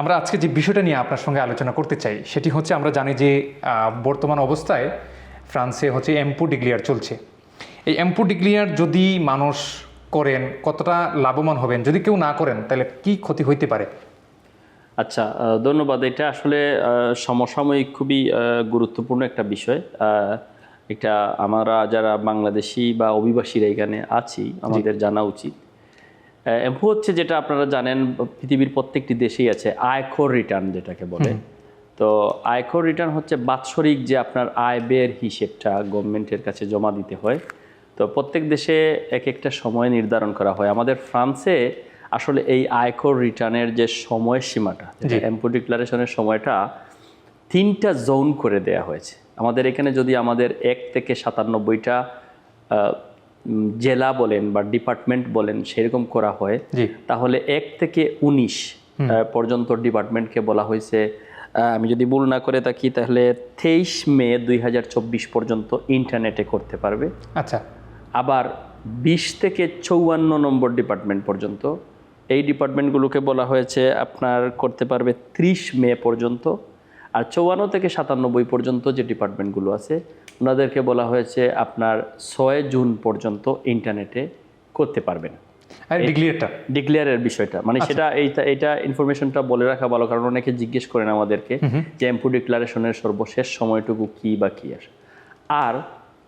আমরা আজকে যে বিষয়টা নিয়ে আপনার সঙ্গে আলোচনা করতে চাই সেটি হচ্ছে আমরা জানি যে বর্তমান অবস্থায় ফ্রান্সে হচ্ছে এম্পু ডিক্লিয়ার চলছে। এই এম্পু ডিক্লিয়ার যদি মানুষ করেন কতটা লাভবান হবেন? যদি কেউ না করেন তাহলে কি ক্ষতি হইতে পারে? আচ্ছা ধন্যবাদ। এটা আসলে সমসাময়িক খুবই গুরুত্বপূর্ণ একটা বিষয়। এটা আমরা যারা বাংলাদেশি বা অভিবাসীরা এখানে আছি আমাদের জানা উচিত। এমপু হচ্ছে যেটা আপনারা জানেন পৃথিবীর প্রত্যেকটি দেশেই আছে আয়কর রিটার্ন যেটাকে বলে। তো আয়কর রিটার্ন হচ্ছে বাৎসরিক যে আপনার আয় ব্যয়ের হিসেবটা গভর্নমেন্টের কাছে জমা দিতে হয়। তো প্রত্যেক দেশে এক একটা সময় নির্ধারণ করা হয়। আমাদের ফ্রান্সে আসলে এই আয়কর রিটার্নের যে সময়সীমাটা এমপো ডিক্লারেশনের সময়টা তিনটা জোন করে দেয়া হয়েছে। আমাদের এখানে যদি আমাদের এক থেকে সাতানব্বইটা জেলা বলেন বা ডিপার্টমেন্ট বলেন সেরকম করা হয়। তাহলে এক থেকে উনিশ পর্যন্ত ডিপার্টমেন্টকে বলা হয়েছে। আমি যদি ভুল না করে থাকি তাহলে তেইশ মে দুই হাজার চব্বিশ পর্যন্ত ইন্টারনেটে করতে পারবে। আচ্ছা। আবার বিশ থেকে চৌয়ান্ন নম্বর ডিপার্টমেন্ট পর্যন্ত এই ডিপার্টমেন্টগুলোকে বলা হয়েছে আপনার করতে পারবে ত্রিশ মে পর্যন্ত আর চৌয়ান্ন থেকে সাতানব্বই পর্যন্ত যে ডিপার্টমেন্টগুলো আছে ওনাদেরকে বলা হয়েছে আপনার ছয় জুন পর্যন্ত ইন্টারনেটে করতে পারবেন। আর ডিক্লিয়ারটা? ডিক্লেয়ারের বিষয়টা। মানে সেটা এইটা এটা ইনফরমেশনটা বলে রাখা ভালো কারণ অনেকে জিজ্ঞেস করেন আমাদেরকে যে এমপু ডিক্লারেশনের সর্বশেষ সময়টুকু কি বা কি আসে আর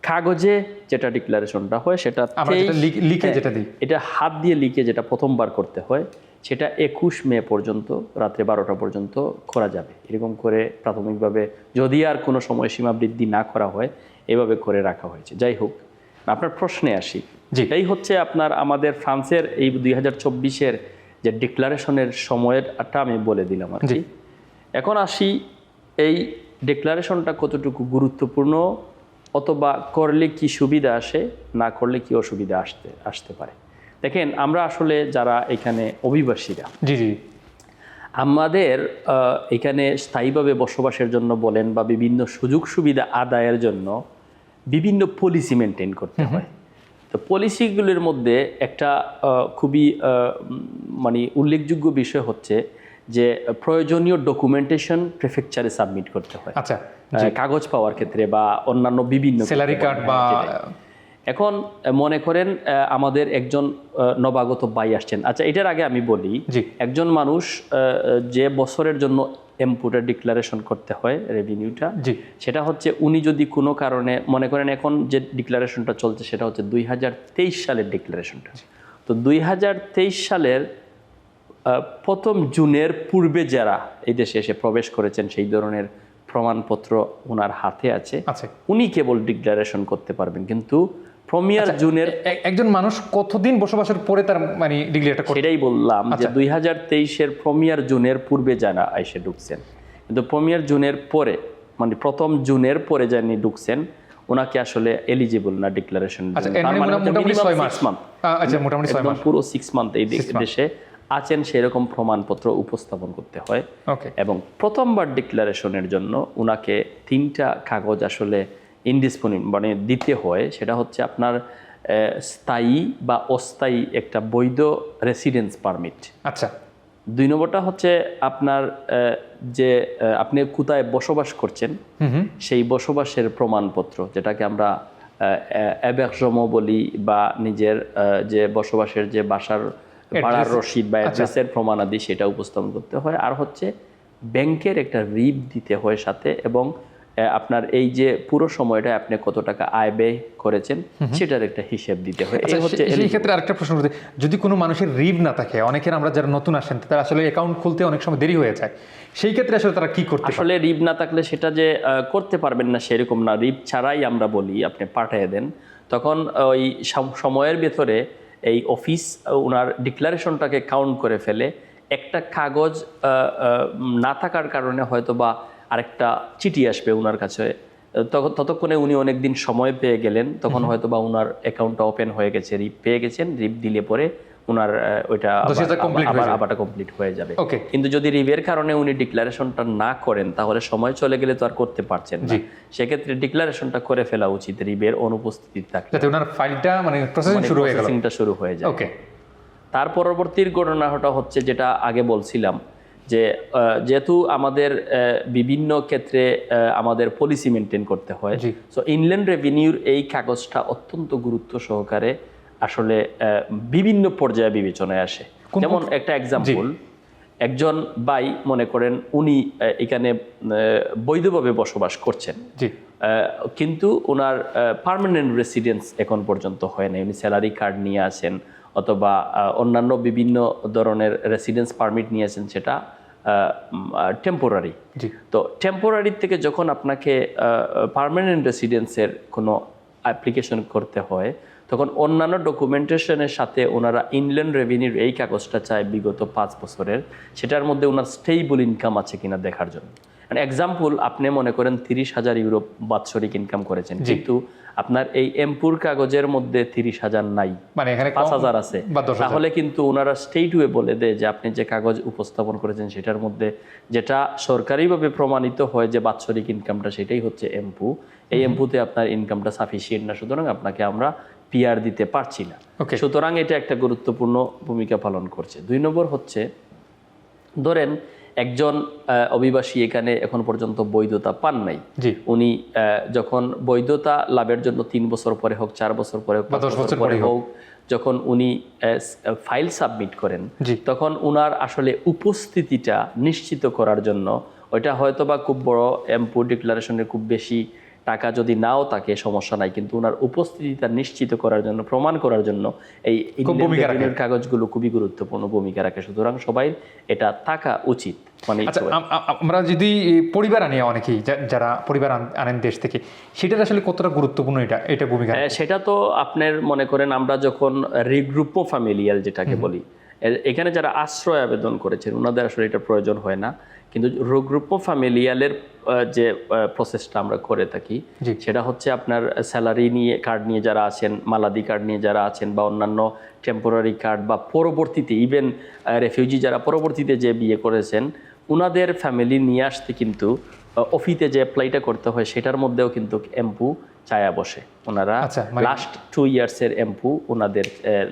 কাগজে যেটা ডিক্লারেশনটা হয় সেটা আমরা যেটা 23 লিখ- লিখে যেটা দিই। এটা হাত দিয়ে লিখে যেটা প্রথমবার করতে হয় সেটা একুশ মে পর্যন্ত রাত্রে বারোটা পর্যন্ত করা যাবে। এরকম করে প্রাথমিকভাবে যদি আর কোনো সময়সীমা বৃদ্ধি না করা হয় এভাবে করে রাখা হয়েছে। যাই হোক আপনার প্রশ্নে আসি। যেটাই হচ্ছে আপনার আমাদের ফ্রান্সের এই দুই হাজার চব্বিশের যে ডিক্লারেশনের সময়েরটা আমি বলে দিলাম আর কি। এখন আসি এই ডিক্লারেশনটা কতটুকু গুরুত্বপূর্ণ অথবা করলে কি সুবিধা আসে না করলে কি অসুবিধা আসতে আসতে পারে। দেখেন আমরা আসলে যারা এখানে অভিবাসীরা জি জি। আমাদের এখানে স্থায়ীভাবে বসবাসের জন্য বলেন বা বিভিন্ন সুযোগ সুবিধা আদায়ের জন্য বিভিন্ন পলিসি মেনটেন করতে হয়। তো পলিসিগুলির মধ্যে একটা খুবই মানে উল্লেখযোগ্য বিষয় হচ্ছে যে প্রয়োজনীয় ডকুমেন্টেশন প্রেফেকচারে সাবমিট করতে হয়। আচ্ছা কাগজ পাওয়ার ক্ষেত্রে বা অন্যান্য বিভিন্ন স্যালারি কার্ড বা এখন মনে করেন আমাদের একজন নবাগত ভাই আসছেন। আচ্ছা এটার আগে আমি বলি একজন মানুষ যে বছরের জন্য এমপুটার ডিক্লারেশন করতে হয় রেভিনিউটা জি। সেটা হচ্ছে উনি যদি কোনো কারণে মনে করেন এখন যে ডিক্লারেশনটা চলছে সেটা হচ্ছে দুই হাজার তেইশ সালের ডিক্লারেশনটা তো দুই হাজার তেইশ সালের প্রথম জুনের পূর্বে যারা এই দেশে এসে প্রবেশ করেছেন সেই ধরনের প্রমাণপত্র ওনার হাতে আছে। উনি কেবল ডিক্লারেশন করতে পারবেন। কিন্তু প্রমিয়ার জুনের একজন মানুষ কতদিন বসবাসের পরে তার মানে সেটাই বললাম যে দুই হাজার তেইশের প্রমিয়ার জুনের পূর্বে যারা এসে ঢুকছেন। কিন্তু প্রমিয়ার জুনের পরে মানে প্রথম জুনের পরে যিনি ঢুকছেন ওনাকে আসলে এলিজিবল না ডিক্লারেশন আচ্ছা মানে আচ্ছা মাস। পুরো সিক্স মান্থ এই দেশে আছেন সেরকম প্রমাণপত্র উপস্থাপন করতে হয়। এবং প্রথমবার ডিক্লারেশনের জন্য ওনাকে তিনটা কাগজ আসলে ইনডিসপোনিব মানে দিতে হয় সেটা হচ্ছে আপনার স্থায়ী বা অস্থায়ী একটা বৈধ রেসিডেন্স পারমিট আচ্ছা। দুই নম্বরটা হচ্ছে আপনার যে আপনি কোথায় বসবাস করছেন সেই বসবাসের প্রমাণপত্র যেটাকে আমরা অ্যাবেক্সম বলি বা নিজের যে বসবাসের যে বাসার ভাড়ার রসিদ বা অ্যাড্রেসের প্রমাণাদি সেটা উপস্থাপন করতে হয়। আর হচ্ছে ব্যাংকের একটা রিপ দিতে হয় সাথে এবং আপনার এই যে পুরো সময়টা আপনি কত টাকা আয় ব্যয় করেছেন সেটার একটা হিসেব দিতে হয়। এই হচ্ছে সে- ক্ষেত্রে আরেকটা প্রশ্ন করতে যদি কোনো মানুষের রিভ না থাকে অনেকের আমরা যারা নতুন আসেন তারা আসলে অ্যাকাউন্ট খুলতে অনেক সময় দেরি হয়ে যায়। সেই ক্ষেত্রে আসলে তারা কি করতে আসলে রিপ না থাকলে সেটা যে করতে পারবেন না সেরকম না। রিপ ছাড়াই আমরা বলি আপনি পাঠিয়ে দেন। তখন ওই সময়ের ভেতরে এই অফিস ওনার ডিক্লারেশনটাকে কাউন্ট করে ফেলে। একটা কাগজ না থাকার কারণে হয়তো বা আরেকটা চিঠি আসবে ওনার কাছে। তখন ততক্ষণে উনি অনেক দিন সময় পেয়ে গেলেন তখন হয়তো বা ওনার অ্যাকাউন্টটা ওপেন হয়ে গেছে রিপ পেয়ে গেছেন রিপ দিলে পরে ওনার ওইটা আবার- আবারটা কমপ্লিট হয়ে যাবে। ওকে কিন্তু যদি রিভের কারণে উনি ডিক্লারেশনটা না করেন তাহলে সময় চলে গেলে তো আর করতে পারছেন না। সেক্ষেত্রে ডিক্লারেশনটা করে ফেলা উচিত রিভের অনুপস্থিতি থাকলে। যাতে ওনার ফাইলটা মানে প্রসেসিং শুরু হয়ে গেল। প্রসেসিংটা শুরু হয়ে যায় ওকে তার পরবর্তীর ঘটনাটা হচ্ছে যেটা আগে বলছিলাম যে যেহেতু আমাদের বিভিন্ন ক্ষেত্রে আমাদের পলিসি মেনটেন করতে হয়। সো ইনল্যান্ড রেভিনিউর এই কাগজটা অত্যন্ত গুরুত্ব সহকারে আসলে বিভিন্ন পর্যায়ে বিবেচনায় আসে। যেমন একটা এক্সাম্পল একজন ভাই মনে করেন উনি এখানে বৈধভাবে বসবাস করছেন। কিন্তু ওনার পারমানেন্ট রেসিডেন্স এখন পর্যন্ত হয় নাই। উনি স্যালারি কার্ড নিয়ে আসেন অথবা অন্যান্য বিভিন্ন ধরনের রেসিডেন্স পারমিট নিয়েছেন সেটা টেম্পোরারি তো টেম্পোরারি থেকে যখন আপনাকে পার্মানেন্ট রেসিডেন্সের কোনো অ্যাপ্লিকেশন করতে হয় তখন অন্যান্য ডকুমেন্টেশনের সাথে ওনারা ইনল্যান্ড রেভিনিউর এই কাগজটা চায় বিগত পাঁচ বছরের সেটার মধ্যে ওনার স্টেবল ইনকাম আছে কিনা দেখার জন্য। মানে এক্সাম্পল আপনি মনে করেন তিরিশ হাজার ইউরো বাৎসরিক ইনকাম করেছেন। কিন্তু আপনার এই এমপুর কাগজের মধ্যে তিরিশ হাজার নাই। মানে এখানে পাঁচ হাজার আছে। তাহলে কিন্তু ওনারা স্টেট ওয়ে বলে দেয় যে আপনি যে কাগজ উপস্থাপন করেছেন সেটার মধ্যে যেটা সরকারিভাবে প্রমাণিত হয় যে বাৎসরিক ইনকামটা সেটাই হচ্ছে এমপু এই এমপুতে আপনার ইনকামটা সাফিসিয়েন্ট না সুতরাং আপনাকে আমরা পিআর দিতে পারছি না. সুতরাং এটা একটা গুরুত্বপূর্ণ ভূমিকা পালন করছে। দুই নম্বর হচ্ছে ধরেন একজন অভিবাসী এখানে এখন পর্যন্ত বৈধতা পান নাই। উনি যখন বৈধতা লাভের জন্য তিন বছর পরে হোক চার বছর পরে হোক পাঁচ দশ বছর পরে হোক। যখন উনি ফাইল সাবমিট করেন। তখন উনার আসলে উপস্থিতিটা নিশ্চিত করার জন্য ওইটা হয়তো বা খুব বড় এমপু ডিক্লারেশনের খুব বেশি টাকা যদি নাও থাকে সমস্যা নাই। কিন্তু ওনার উপস্থিতিটা নিশ্চিত করার জন্য প্রমাণ করার জন্য এই কাগজগুলো খুবই গুরুত্বপূর্ণ ভূমিকা রাখে। সুতরাং সবাই এটা থাকা উচিত। মানে আচ্ছা আম- আম- আমরা যদি পরিবার আনি অনেকেই যারা পরিবার আন- আনেন দেশ থেকে সেটার আসলে কতটা গুরুত্বপূর্ণ এটা এটা ভূমিকা হ্যাঁ, সেটা তো আপনার মনে করেন আমরা যখন রিগ্রুপো ফ্যামিলিয়াল যেটাকে বলি এখানে যারা আশ্রয় আবেদন করেছেন ওনাদের আসলে এটা প্রয়োজন হয় না। কিন্তু রিগ্রুপো ফ্যামিলিয়ালের যে প্রসেসটা আমরা করে থাকি। সেটা হচ্ছে আপনার স্যালারি নিয়ে কার্ড নিয়ে যারা আছেন মালাদি কার্ড নিয়ে যারা আছেন বা অন্যান্য টেম্পোরারি কার্ড বা পরবর্তীতে ইভেন রেফিউজি যারা পরবর্তীতে যে বিয়ে করেছেন ওনাদের ফ্যামিলি নিয়ে আসতে কিন্তু অফিতে যে অ্যাপ্লাইটা করতে হয় সেটার মধ্যেও কিন্তু এমপু চায়া বসে। ওনারা লাস্ট টু ইয়ার্সের এমপু ওনাদের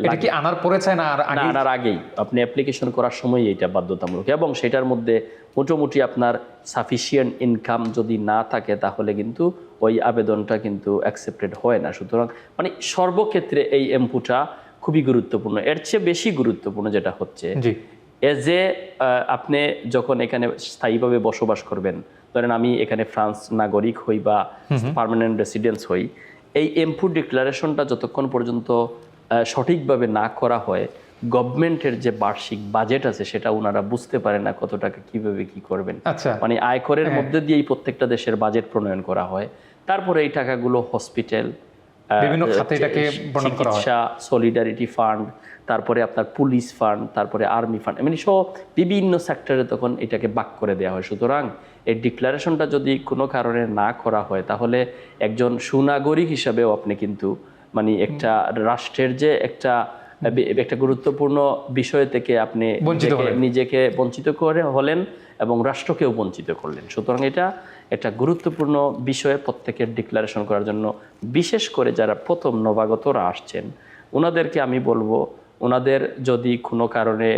এটা কি আনার পরে চায় না আনার আগেই। আপনি অ্যাপ্লিকেশন করার সময় এটা বাধ্যতামূলক। এবং সেটার মধ্যে মোটামুটি আপনার সাফিসিয়েন্ট ইনকাম যদি না থাকে তাহলে কিন্তু ওই আবেদনটা কিন্তু অ্যাকসেপ্টেড হয় না। সুতরাং মানে সর্বক্ষেত্রে এই এমপুটা খুবই গুরুত্বপূর্ণ। এর চেয়ে বেশি গুরুত্বপূর্ণ যেটা হচ্ছে এজ এ আপনি যখন এখানে স্থায়ীভাবে বসবাস করবেন ধরেন আমি এখানে ফ্রান্স নাগরিক হই বা পার্মানেন্ট রেসিডেন্স হই এই এমফুড ডিক্লারেশনটা যতক্ষণ পর্যন্ত সঠিকভাবে না করা হয় গভর্নমেন্টের যে বার্ষিক বাজেট আছে সেটা ওনারা বুঝতে পারে না কত টাকা কীভাবে কি করবেন। আচ্ছা। মানে আয়করের মধ্যে দিয়েই প্রত্যেকটা দেশের বাজেট প্রণয়ন করা হয়। তারপরে এই টাকাগুলো হসপিটাল বিভিন্ন খাতে এটাকে বর্ণন করা হয়। চিকিৎসা সলিডারিটি ফান্ড তারপরে আপনার পুলিশ ফান্ড তারপরে আর্মি ফান্ড মানে সব বিভিন্ন সেক্টরে তখন এটাকে বাক করে দেওয়া হয়। সুতরাং এই ডিক্লারেশনটা যদি কোনো কারণে না করা হয় তাহলে একজন সুনাগরিক হিসাবেও আপনি কিন্তু মানে একটা রাষ্ট্রের যে একটা একটা গুরুত্বপূর্ণ বিষয় থেকে আপনি। নিজেকে বঞ্চিত করে হলেন এবং রাষ্ট্রকেও বঞ্চিত করলেন। সুতরাং এটা একটা গুরুত্বপূর্ণ বিষয়ে প্রত্যেকের ডিক্লারেশন করার জন্য। বিশেষ করে যারা প্রথম নবাগতরা আসছেন ওনাদেরকে আমি বলব ওনাদের যদি কোনো কারণে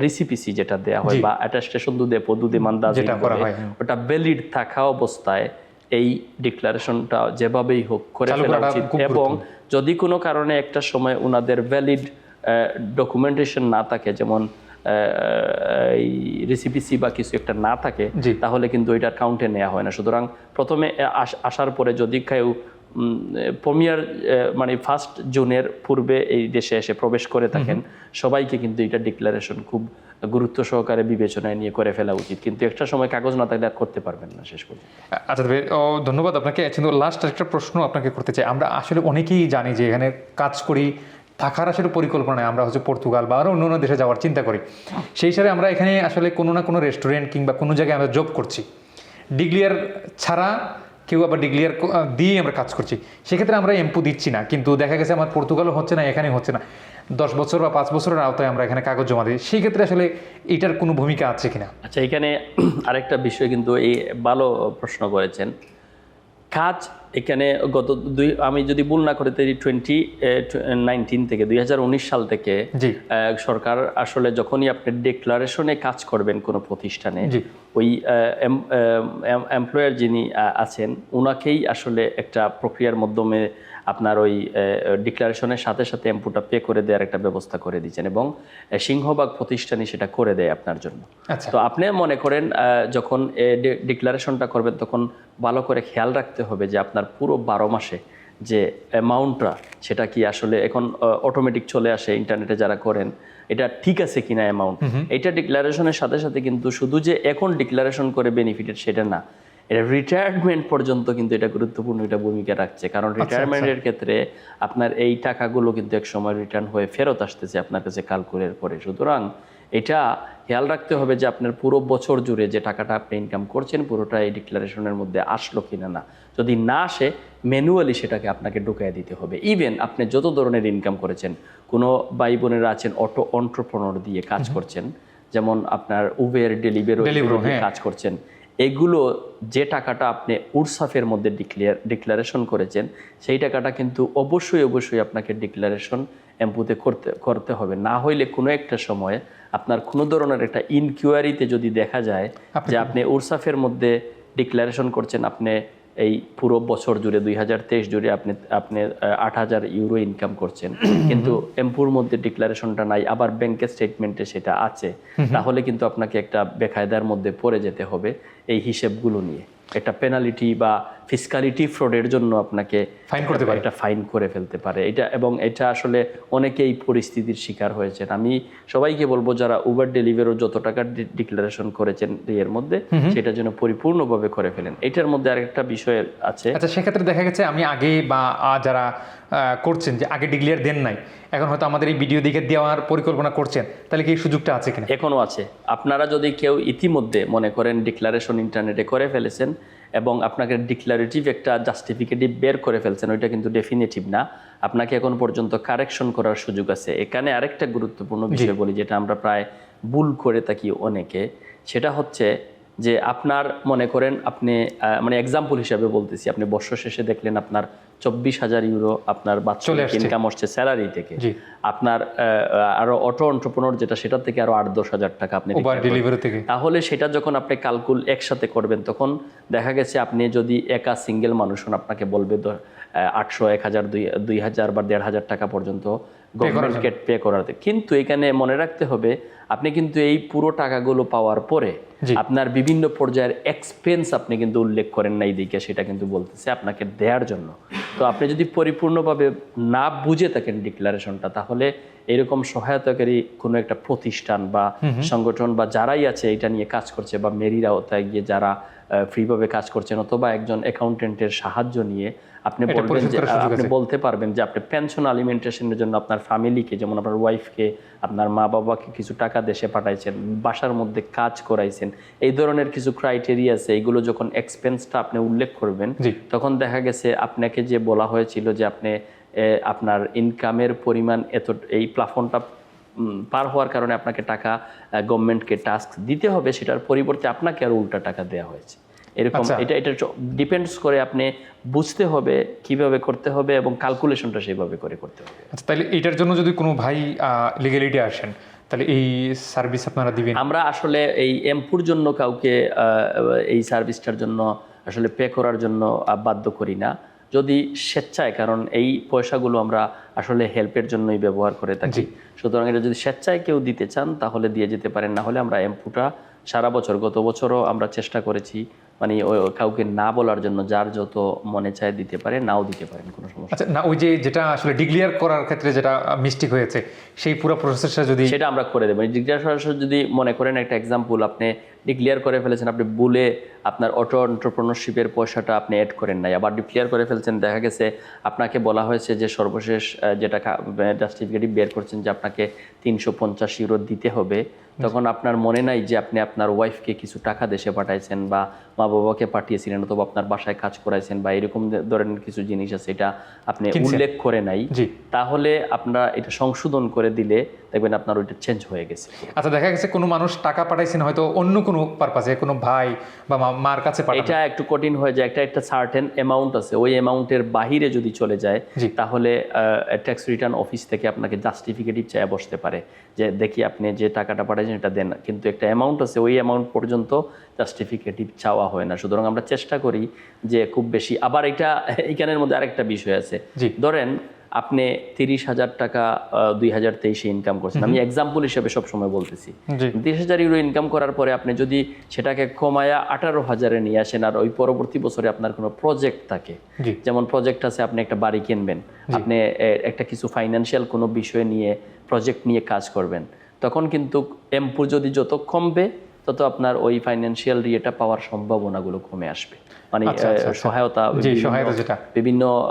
রিসিপিসি যেটা দেয়া হয় বা অ্যাটাস্টেশন দুধে পদুদে মান্দাজ যেটা করা হয়, হ্যাঁ। ওটা ভ্যালিড থাকা অবস্থায় এই ডিক্লারেশনটা যেভাবেই হোক করে ফেলা উচিত। এবং যদি কোনো কারণে একটা সময় ওনাদের ভ্যালিড ডকুমেন্টেশন না থাকে যেমন এই রেসিপিসি বা কিছু একটা না থাকে তাহলে কিন্তু ওইটার কাউন্টে নেওয়া হয় না। সুতরাং প্রথমে আস- আসার পরে যদি কেউ প্রমিয়ার মানে ফার্স্ট জুনের পূর্বে এই দেশে এসে প্রবেশ করে থাকেন। সবাইকে কিন্তু এটা ডিক্লারেশন খুব গুরুত্ব সহকারে বিবেচনায় নিয়ে করে ফেলা উচিত। কিন্তু একটা সময় কাগজ না থাকলে আর করতে পারবেন না শেষ পর্যন্ত। আচ্ছা তবে ধন্যবাদ আপনাকে। কিন্তু লাস্ট একটা প্রশ্ন আপনাকে করতে চাই। আমরা আসলে অনেকেই জানি যে এখানে কাজ করি থাকার আসলে পরিকল্পনা নেই। আমরা হচ্ছে পর্তুগাল বা আরও অন্য অন্য দেশে যাওয়ার চিন্তা করি। সেই হিসাবে আমরা এখানে আসলে কোনো না কোনো রেস্টুরেন্ট কিংবা কোনো জায়গায় আমরা জব করছি। ডিগ্লিয়ার ছাড়া কেউ আবার ডিগ্লিয়ার দিয়ে আমরা কাজ করছি। সেক্ষেত্রে আমরা এমপু দিচ্ছি না। কিন্তু দেখা গেছে আমার পর্তুগালও হচ্ছে না এখানে হচ্ছে না। দশ বছর বা পাঁচ বছরের আওতায় আমরা এখানে কাগজ জমা দিই। সেই ক্ষেত্রে আসলে এটার কোনো ভূমিকা আছে কিনা? আচ্ছা এখানে আরেকটা বিষয় কিন্তু এই ভালো প্রশ্ন করেছেন। কাজ এখানে গত দুই আমি যদি ভুল না করে টোয়েন্টি নাইনটিন থেকে দুই হাজার উনিশ সাল থেকে জি। সরকার আসলে যখনই আপনি ডিক্লারেশনে কাজ করবেন কোনো প্রতিষ্ঠানে জি। ওই এমপ্লয়ার যিনি আছেন ওনাকেই আসলে একটা প্রক্রিয়ার মাধ্যমে আপনার ওই ডিক্লারেশনের সাথে সাথে এম্পুটা পে করে দেওয়ার একটা ব্যবস্থা করে দিচ্ছেন এবং আহ, সিংহভাগ প্রতিষ্ঠানই সেটা করে দেয় আপনার জন্য। আচ্ছা। তো আপনি মনে করেন যখন ডিক্লারেশনটা করবেন তখন ভালো করে খেয়াল রাখতে হবে যে আপনার পুরো বারো মাসে যে অ্যামাউন্টটা সেটা কি আসলে এখন অটোমেটিক চলে আসে ইন্টারনেটে যারা করেন এটা ঠিক আছে কিনা অ্যামাউন্ট এটা ডিক্লারেশনের সাথে সাথে কিন্তু শুধু যে এখন ডিক্লারেশন করে বেনিফিটেড সেটা না এটা রিটায়ারমেন্ট পর্যন্ত কিন্তু এটা গুরুত্বপূর্ণ এটা ভূমিকা রাখছে। কারণ রিটায়ারমেন্টের ক্ষেত্রে আপনার এই টাকাগুলো কিন্তু এক সময় রিটার্ন হয়ে ফেরত আসতেছে আপনার কাছে ক্যালকুলের পরে সুতরাং এটা খেয়াল রাখতে হবে যে আপনার পুরো বছর জুড়ে যে টাকাটা আপনি ইনকাম করছেন পুরোটা এই ডিক্লারেশনের মধ্যে আসলো কিনা না। যদি না আসে ম্যানুয়ালি সেটাকে আপনাকে ঢুকিয়ে দিতে হবে। ইভেন আপনি যত ধরনের ইনকাম করেছেন কোনো ভাই বোনেরা আছেন অটো অন্টারপ্রনর দিয়ে কাজ করছেন যেমন আপনার উবের ডেলিভারি হ্যাঁ। কাজ করছেন এগুলো যে টাকাটা আপনি উরসাফের মধ্যে ডিক্লেয়ার ডিক্লারেশন করেছেন সেই টাকাটা কিন্তু অবশ্যই অবশ্যই আপনাকে ডিক্লারেশন এম্পুতে করতে করতে হবে। না হইলে কোনো একটা সময়ে আপনার কোনো ধরনের একটা ইনকোয়ারিতে যদি দেখা যায় যে আপনি উরসাফের মধ্যে ডিক্লারেশন করছেন আপনি এই পুরো বছর জুড়ে দুই হাজার তেইশ জুড়ে আপনি আপনি আট হাজার ইউরো ইনকাম করছেন। কিন্তু এমপুর মধ্যে ডিক্লারেশনটা নাই আবার ব্যাংকের স্টেটমেন্টে সেটা আছে। তাহলে কিন্তু আপনাকে একটা বেকায়দার মধ্যে পড়ে যেতে হবে এই হিসেবগুলো নিয়ে। একটা পেনালিটি বা ফিসকালিটি ফ্রডের জন্য আপনাকে ফাইন করতে পারে। এটা ফাইন করে ফেলতে পারে। এটা এবং এটা আসলে অনেকেই পরিস্থিতির শিকার হয়েছেন। আমি সবাইকে বলব যারা উবার ডেলিভারিও যত টাকা ডিক্লারেশন করেছেন এর মধ্যে সেটা যেন পরিপূর্ণভাবে করে ফেলেন। এটার মধ্যে আরেকটা বিষয় আছে। আচ্ছা সেক্ষেত্রে দেখা গেছে আমি আগে বা যারা করছেন যে আগে ডিক্লিয়ার দেন নাই এখন হয়তো আমাদের এই ভিডিও দিকে দেওয়ার পরিকল্পনা করছেন তাহলে কি এই সুযোগটা আছে কিনা? এখনও আছে। আপনারা যদি কেউ ইতিমধ্যে মনে করেন ডিক্লারেশন ইন্টারনেটে করে ফেলেছেন এবং আপনাকে ডিক্লারেটিভ একটা জাস্টিফিকেটিভ বের করে ফেলছেন ওইটা কিন্তু ডেফিনেটিভ না। আপনাকে এখন পর্যন্ত কারেকশন করার সুযোগ আছে। এখানে আরেকটা গুরুত্বপূর্ণ বিষয় বলি যেটা আমরা প্রায় ভুল করে থাকি অনেকে সেটা হচ্ছে যে আপনার মনে করেন আপনি মানে এক্সাম্পল হিসাবে বলতেছি আপনি বর্ষ শেষে দেখলেন আপনার চব্বিশ হাজার ইউরো আপনার বাৎসরিক ইনকাম আসছে। স্যালারি থেকে। আপনার আরও অটো অন্টারপ্রনর যেটা সেটা থেকে আরও আট দশ হাজার টাকা আপনি তাহলে সেটা যখন আপনি কালকুল একসাথে করবেন তখন দেখা গেছে আপনি যদি একা সিঙ্গেল মানুষ হন আপনাকে বলবে আটশো এক হাজার দুই দুই হাজার বা দেড় হাজার টাকা পর্যন্ত গভর্নমেন্টকে পে করাতে কিন্তু এখানে মনে রাখতে হবে আপনি কিন্তু এই পুরো টাকাগুলো পাওয়ার পরে আপনার বিভিন্ন পর্যায়ের এক্সপেন্স আপনি কিন্তু উল্লেখ করেন না এই দিকে সেটা কিন্তু বলতেছে আপনাকে দেওয়ার জন্য। তো আপনি যদি পরিপূর্ণভাবে না বুঝে থাকেন ডিক্লারেশনটা তাহলে এরকম সহায়তাকারী কোনো একটা প্রতিষ্ঠান বা সংগঠন বা যারাই আছে এটা নিয়ে কাজ করছে বা মেরির আওতায় গিয়ে যারা ফ্রিভাবে কাজ করছেন অথবা একজন অ্যাকাউন্টেন্টের সাহায্য নিয়ে আপনি বলবেন যে আপনি বলতে পারবেন যে আপনি পেনশন আলিমেন্টেশনের জন্য আপনার ফ্যামিলিকে যেমন আপনার ওয়াইফকে আপনার মা বাবাকে কিছু টাকা দেশে পাঠাইছেন বাসার মধ্যে কাজ করাইছেন এই ধরনের কিছু ক্রাইটেরিয়া আছে এইগুলো যখন এক্সপেন্সটা আপনি উল্লেখ করবেন তখন দেখা গেছে আপনাকে যে বলা হয়েছিল যে আপনি আপনার ইনকামের পরিমাণ এত এই প্লাফনটা পার হওয়ার কারণে আপনাকে টাকা গভর্নমেন্টকে টাস্ক দিতে হবে সেটার পরিবর্তে আপনাকে আর উল্টা টাকা দেওয়া হয়েছে। এরকম আচ্ছা। এটা এটা ডিপেন্ডস করে আপনি বুঝতে হবে কীভাবে করতে হবে এবং ক্যালকুলেশনটা সেইভাবে করে করতে হবে। আচ্ছা তাহলে এটার জন্য যদি কোনো ভাই লিগেলিটি আসেন তাহলে এই সার্ভিস আপনারা দিবেন? আমরা আসলে এই এমপুর জন্য কাউকে এই সার্ভিসটার জন্য আসলে পে করার জন্য বাধ্য করি না। যদি স্বেচ্ছায় কারণ এই পয়সাগুলো আমরা আসলে হেল্পের জন্যই ব্যবহার করে থাকি। সুতরাং এটা যদি স্বেচ্ছায় কেউ দিতে চান তাহলে দিয়ে যেতে পারেন। না হলে আমরা এমপুটা সারা বছর গত বছরও আমরা চেষ্টা করেছি মানে ওই কাউকে না বলার জন্য যার যত মনে চায় দিতে পারে নাও দিতে পারেন কোনো সমস্যা আচ্ছা না ওই যে যেটা আসলে ডিক্লিয়ার করার ক্ষেত্রে যেটা মিস্টেক হয়েছে সেই পুরো প্রসেসটা যদি সেটা আমরা করে দেবো। ডিক্লিয়ার সরাসরি যদি মনে করেন একটা এক্সাম্পল আপনি ডিক্লিয়ার করে ফেলেছেন আপনি বলে আপনার অটো এন্টারপ্রনারশিপের পয়সাটা আপনি অ্যাড করেন নাই। আবার ডিক্লিয়ার করে ফেলছেন দেখা গেছে আপনাকে বলা হয়েছে যে সর্বশেষ যেটা জাস্টিফিকেটিভ বের করছেন যে আপনাকে তিনশো পঞ্চাশ ইউরো দিতে হবে। তখন আপনার মনে নাই যে আপনি আপনার ওয়াইফকে কিছু টাকা দেশে পাঠাইছেন বা মা বাবাকে পাঠিয়েছিলেন অথবা আপনার বাসায় কাজ করাইছেন বা এরকম ধরনের কিছু জিনিস আছে এটা আপনি উল্লেখ করে নাই। তাহলে আপনারা এটা সংশোধন করে দিলে দেখবেন আপনার ওইটা চেঞ্জ হয়ে গেছে। আচ্ছা দেখা গেছে কোনো মানুষ টাকা পাঠাইছেন হয়তো অন্য কোনো পারপাসে কোনো ভাই বা মার কাছে এটা একটু কঠিন হয়ে যায় একটা একটা সার্টেন অ্যামাউন্ট আছে। ওই অ্যামাউন্টের বাহিরে যদি চলে যায় তাহলে ট্যাক্স রিটার্ন অফিস থেকে আপনাকে জাস্টিফিকেটিভ চায় বসতে পারে। যে দেখি আপনি যে টাকাটা পাঠাইছেন এটা দেন কিন্তু একটা অ্যামাউন্ট আছে ওই অ্যামাউন্ট পর্যন্ত জাস্টিফিকেটিভ চাওয়া হয় না। সুতরাং আমরা চেষ্টা করি যে খুব বেশি আবার এটা এখানের মধ্যে আরেকটা বিষয় আছে। ধরেন আপনি তিরিশ হাজার টাকা দুই হাজার তেইশে ইনকাম করছেন। আমি এক্সাম্পল হিসেবে সবসময় বলতেছি। তিরিশ হাজার ইউরো ইনকাম করার পরে আপনি যদি সেটাকে কমায়া আঠারো হাজারে নিয়ে আসেন আর ওই পরবর্তী বছরে আপনার কোনো প্রজেক্ট থাকে যেমন প্রজেক্ট আছে আপনি একটা বাড়ি কিনবেন আপনি একটা কিছু ফাইন্যান্সিয়াল কোনো বিষয় নিয়ে প্রজেক্ট নিয়ে কাজ করবেন তখন কিন্তু এমপু যদি যত কমবে তত আপনার ওই ফাইন্যান্সিয়াল ইয়েটা পাওয়ার সম্ভাবনাগুলো কমে আসবে। মানে আচ্ছা, আচ্ছা, আচ্ছা। সহায়তা বিভিন্ন-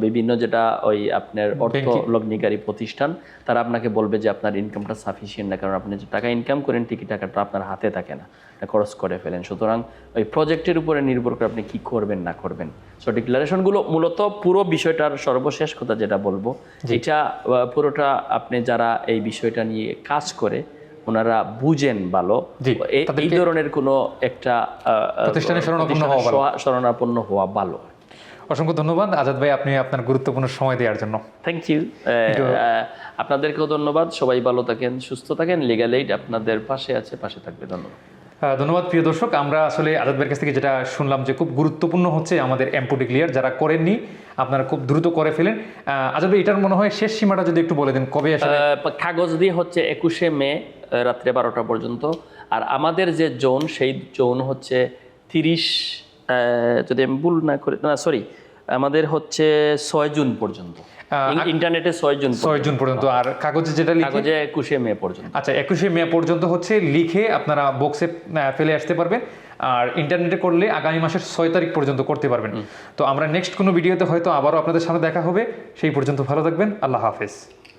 বিভিন্ন যেটা ওই আপনার অর্থ লগ্নিকারী প্রতিষ্ঠান তারা আপনাকে বলবে যে আপনার ইনকামটা সাফিসিয়েন্ট না কারণ আপনি যে টাকা ইনকাম করেন ঠিকই টাকাটা আপনার হাতে থাকে না। খরচ করে ফেলেন। সুতরাং ওই প্রজেক্টের উপরে নির্ভর করে আপনি কি করবেন না করবেন। সো ডিক্লারেশনগুলো মূলত পুরো বিষয়টার সর্বশেষ কথা যেটা বলব এটা পুরোটা আপনি যারা এই বিষয়টা নিয়ে কাজ করে ওনারা বুঝেন ভালো। এই ধরনের কোনো একটা প্রতিষ্ঠানে শরণাপন্ন হওয়া ভালো। অসংখ্য ধন্যবাদ। আজাদ ভাই আপনি আপনার গুরুত্বপূর্ণ সময় দেওয়ার জন্য। থ্যাংক ইউ আপনাদেরকেও ধন্যবাদ। সবাই ভালো থাকেন সুস্থ থাকেন। লিগাল এইড আপনাদের পাশে আছে পাশে থাকবে। ধন্যবাদ। ধন্যবাদ প্রিয় দর্শক। আমরা আসলে আজাদ ভাইয়ের কাছ থেকে যেটা শুনলাম যে খুব গুরুত্বপূর্ণ হচ্ছে আমাদের এমপুটি ক্লিয়ার যারা করেননি, আপনারা খুব দ্রুত করে ফেলেন। আজাদ ভাই এটার মনে হয় শেষ সীমাটা যদি একটু বলে দেন, কবে আসলে? কাগজ দিয়ে হচ্ছে একুশে মে রাত্রে বারোটা পর্যন্ত। আর আমাদের যে জোন, সেই জোন হচ্ছে তিরিশ যদি আমি ভুল না করে, না সরি আমাদের হচ্ছে ছয় জুন পর্যন্ত। ইন্টারনেটে ছয় জুন ছয় জুন পর্যন্ত। আর কাগজে যেটা লিখে কাগজে একুশে মে পর্যন্ত। আচ্ছা একুশে মে পর্যন্ত হচ্ছে লিখে আপনারা বক্সে ফেলে আসতে পারবেন। আর ইন্টারনেটে করলে আগামী মাসের ছয় তারিখ পর্যন্ত করতে পারবেন। তো আমরা নেক্সট কোনো ভিডিওতে হয়তো আবারও আপনাদের সাথে দেখা হবে। সেই পর্যন্ত ভালো থাকবেন। আল্লাহ হাফেজ।